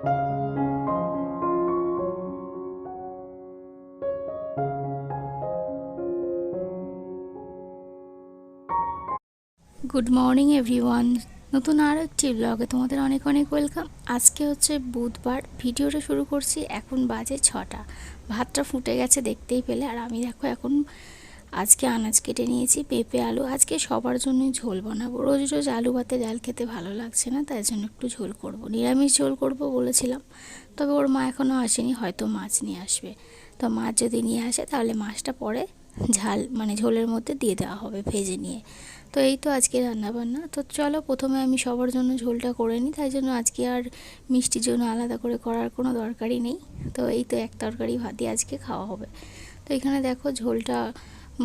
Good morning everyone নতুন আরও একটি ব্লগে তোমাদের অনেক অনেক ওয়েলকাম আজকে হচ্ছে বুধবার। ভিডিওটা শুরু করছি এখন বাজে ছটা। ভাতটা ফুটে গেছে দেখতেই পেলে। আর আমি দেখো এখন আজকে আনাজ কেটে নিয়েছি, পেঁপে, আলু। আজকে সবার জন্যই ঝোল বানাবো। রোজ রোজ আলু ভাতে ডাল খেতে ভালো লাগছে না, তাই জন্য একটু ঝোল করব। নিরামিষ ঝোল করব বলেছিলাম, তবে ওর মা এখনও আসেনি, হয়তো মাছ নিয়ে আসবে। তো মাছ যদি নিয়ে আসে, তাহলে মাছটা পরে ঝাল মানে ঝোলের মধ্যে দিয়ে দেওয়া হবে ভেজে নিয়ে। তো এই তো আজকে রান্নাবান্না। তো চলো প্রথমে আমি সবার জন্য ঝোলটা করে নিই, তাই জন্য আজকে আর মিষ্টির জন্য আলাদা করে করার কোনো দরকারই নেই। তো এই তো এক তরকারি ভাতই আজকে খাওয়া হবে। তো এখানে দেখো ঝোলটা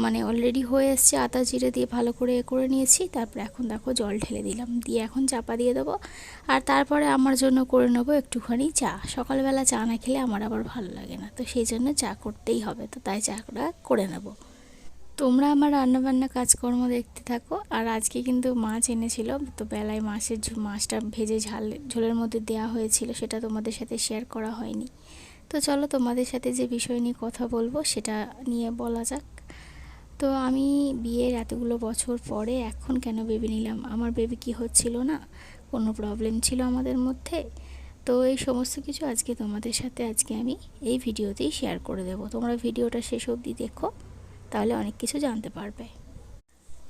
মানে অলরেডি হয়ে এসছে আতা জিরে দিয়ে ভালো করে এ করে নিয়েছি, তারপর এখন দেখো জল ঢেলে দিলাম, দিয়ে এখন চাপা দিয়ে দেবো। আর তারপরে আমার জন্য করে নেব একটুখানি চা। সকালবেলা চা না খেলে আমার আবার ভালো লাগে না, তো সেই জন্য চা করতেই হবে, তো তাই চাটা করে নেব। তোমরা আমার রান্নাবান্না কাজকর্ম দেখতে থাকো, আর আজকে কিন্তু মাছ এনেছিল, তো বেলায় মাছের মাছটা ভেজে ঝাল, ঝোলের মধ্যে দেওয়া হয়েছিল, সেটা তোমাদের সাথে শেয়ার করা হয়নি। তো চলো তোমাদের সাথে যে বিষয় নিয়ে কথা বলব, সেটা নিয়ে বলা যাক। তো আমি বিয়ের এতগুলো বছর পরে এখন কেন বেবি নিলাম? আমার বেবি কি হচ্ছিল না? কোনো প্রবলেম ছিল আমাদের মধ্যে? তো এই সমস্ত কিছু আজকে তোমাদের সাথে আজকে আমি এই ভিডিওতেই শেয়ার করে দেব। তোমরা ভিডিওটা শেষ অবধি দেখো, তাহলে অনেক কিছু জানতে পারবে।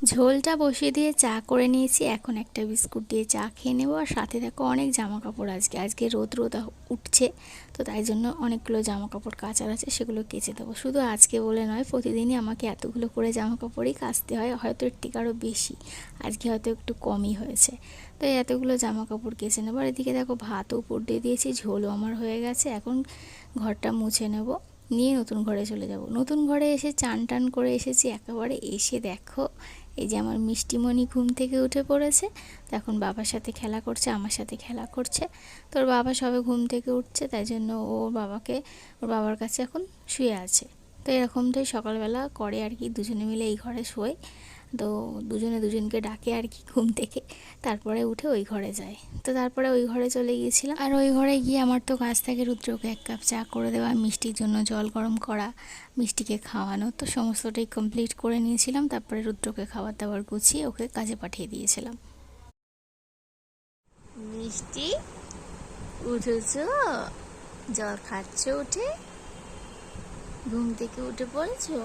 ঝোলটা বসিয়ে দিয়ে চা করে নিয়েছি। এখন একটা বিস্কুট দিয়ে চা খেয়ে নেব। আর সাথে দেখো অনেক জামা কাপড় আজকে। আজকে রোদ রোদ উঠছে, তো তাই জন্য অনেকগুলো জামা কাপড় কাচার আছে, সেগুলো কেচে দেবো। শুধু আজকে বলে নয়, প্রতিদিনই আমাকে এতগুলো করে জামা কাপড়ই কাচতে হয়। হয়তো এর থেকে আরও বেশি। আজকে হয়তো একটু কমই হয়েছে। তো এতগুলো জামা কাপড় কেচে নেব। আর এদিকে দেখো ভাতও উপর দিয়ে দিয়েছি, ঝোলও আমার হয়ে গেছে। এখন ঘরটা মুছে নেব। নিয়ে নতুন ঘরে চলে যাব। নতুন ঘরে এসে চান টান করে এসেছি। একেবারে এসে দেখো এই যে আমার মিষ্টিমণি ঘুম থেকে উঠে পড়েছে এখন বাবার সাথে খেলা করছে, আমার সাথে খেলা করছে। তোর বাবা সবে ঘুম থেকে উঠছে, তাই জন্য ও বাবাকে, ওর বাবার কাছে এখন শুয়ে আছে। তো এরকমটাই সকালবেলা করে আর কি, দুজনে মিলে এই ঘরে শোয়। তো দুজনে দুজনকে ডাকে আর কি ঘুম থেকে। তারপরে উঠে ওই ঘরে যায়। তো তারপরে ওই ঘরে চলে গিয়েছিলাম। আর ওই ঘরে গিয়ে আমার তো কাজ থাকে রুদ্রকে এক কাপ চা করে দেওয়া, মিষ্টির জন্য জল গরম করা, মিষ্টিকে খাওয়ানো, তো সমস্তটাই কমপ্লিট করে নিয়েছিলাম। তারপরে রুদ্রকে খাবার দাবার গুছিয়ে ওকে কাজে পাঠিয়ে দিয়েছিলাম। মিষ্টি, উঠেছ? জল খাচ্ছ উঠে? ঘুম থেকে উঠে পড়েছো?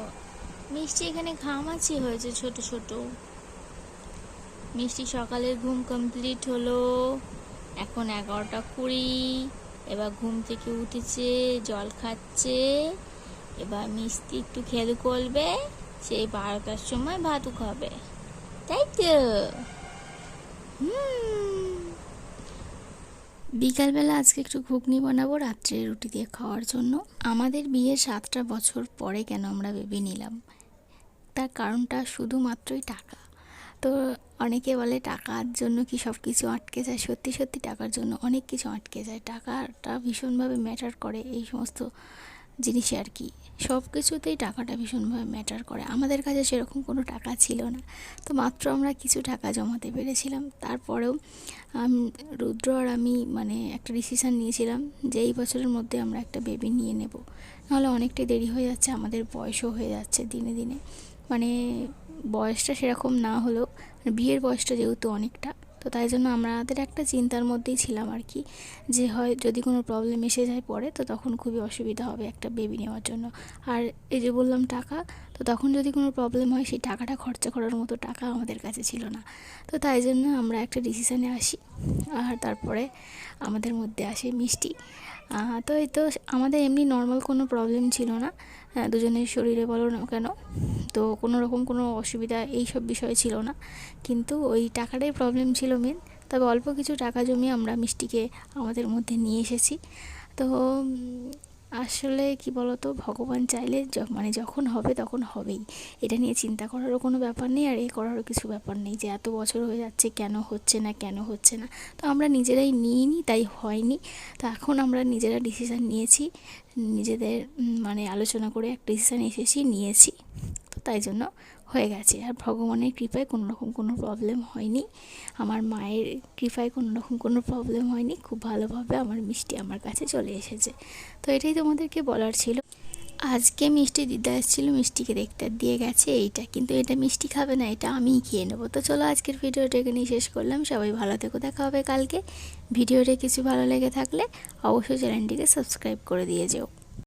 মিষ্টি এখানে ঘামাচি হয়েছে ছোট ছোট। মিষ্টি সকালের ঘুম কমপ্লিট হলো। এখন এগারোটা কুড়ি, এবার ঘুম থেকে উঠেছে, জল খাচ্ছে, এবার মিষ্টি একটু খেয়াল করবে সেই বারোটার সময় ভাতও খাবে। তাই তো। বিকালবেলা আজকে একটু ঘুগনি বানাবো, রাত্রে রুটি দিয়ে খাওয়ার জন্য। আমাদের বিয়ের সাতটা বছর পরে কেন আমরা ভেবে নিলাম? তার কারণটা শুধুমাত্রই টাকা। তো অনেকে বলে টাকার জন্য কি সব কিছু আটকে যায়? সত্যি সত্যি টাকার জন্য অনেক কিছু আটকে যায়। টাকাটা ভীষণভাবে ম্যাটার করে এই সমস্ত জিনিসে আর কি। সব কিছুতেই টাকাটা ভীষণভাবে ম্যাটার করে। আমাদের কাছে সেরকম কোনো টাকা ছিল না। তো মাত্র আমরা কিছু টাকা জমাতে পেরেছিলাম। তারপরেও রুদ্র আর আমি মানে একটা ডিসিশান নিয়েছিলাম যে এই বছরের মধ্যে আমরা একটা বেবি নিয়ে নেব। নাহলে অনেকটাই দেরি হয়ে যাচ্ছে, আমাদের বয়সও হয়ে যাচ্ছে দিনে দিনে। মানে বয়সটা সেরকম না হলেও বিয়ের বয়সটা যেহেতু অনেকটা, তো তাই জন্য আমাদের একটা চিন্তার মধ্যেই ছিলাম আর কি, যে হয় যদি কোনো প্রবলেম এসে যায় পরে, তো তখন খুবই অসুবিধা হবে একটা বেবি নেওয়ার জন্য। আর এই যে বললাম টাকা তো তখন যদি কোনো প্রবলেম হয়, সেই টাকাটা খরচা করার মতো টাকা আমাদের কাছে ছিল না। তো তাই জন্য আমরা একটা ডিসিশানে আসি। আর তারপরে আমাদের মধ্যে আসে মিষ্টি। তো এই তো আমাদের এমনি নর্মাল কোনো প্রবলেম ছিল না। দুজনের শরীরে বলো না কেন। তো কোনো রকম কোনো অসুবিধা এই সব বিষয় ছিল না। কিন্তু ওই টাকাটাই প্রবলেম ছিল মেন তবে অল্প কিছু টাকা জমিয়ে আমরা মিষ্টিকে আমাদের মধ্যে নিয়ে এসেছি। তো আসলে কি বলতো, ভগবান চাইলে মানে যখন হবে তখন হবেই। এটা নিয়ে চিন্তা করারও কোনো ব্যাপার নেই আর এ করারও কিছু ব্যাপার নেই যে এত বছর হয়ে যাচ্ছে, কেন হচ্ছে না, কেন হচ্ছে না। তো আমরা নিজেরাই নিইনি তাই হয়নি। তো এখন আমরা নিজেরা ডিসিশান নিয়েছি, নিজেদের মানে আলোচনা করে একটা ডিসিশান এসেছি, নিয়েছি। তাই জন্য হয়ে গেছে। আর ভগবানের কৃপায় কোনো রকম কোনো প্রবলেম হয়নি। আমার মায়ের কৃপায় কোনো রকম কোনো প্রবলেম হয়নি। খুব ভালোভাবে আমার মিষ্টি আমার কাছে চলে এসেছে। তো এটাই তোমাদেরকে বলার ছিল। আজকে মিষ্টি দিদা এসেছিল, মিষ্টিকে দেখতে দিয়ে গেছে এইটা। কিন্তু এটা মিষ্টি খাবে না, এটা আমিই খেয়ে নেব। তো চলো আজকের ভিডিওটা এখানেই শেষ করলাম। সবাই ভালো থেকো, দেখা হবে কালকে। ভিডিওটা কিছু ভালো লেগে থাকলে অবশ্যই চ্যানেলটিকে সাবস্ক্রাইব করে দিয়ে যেও।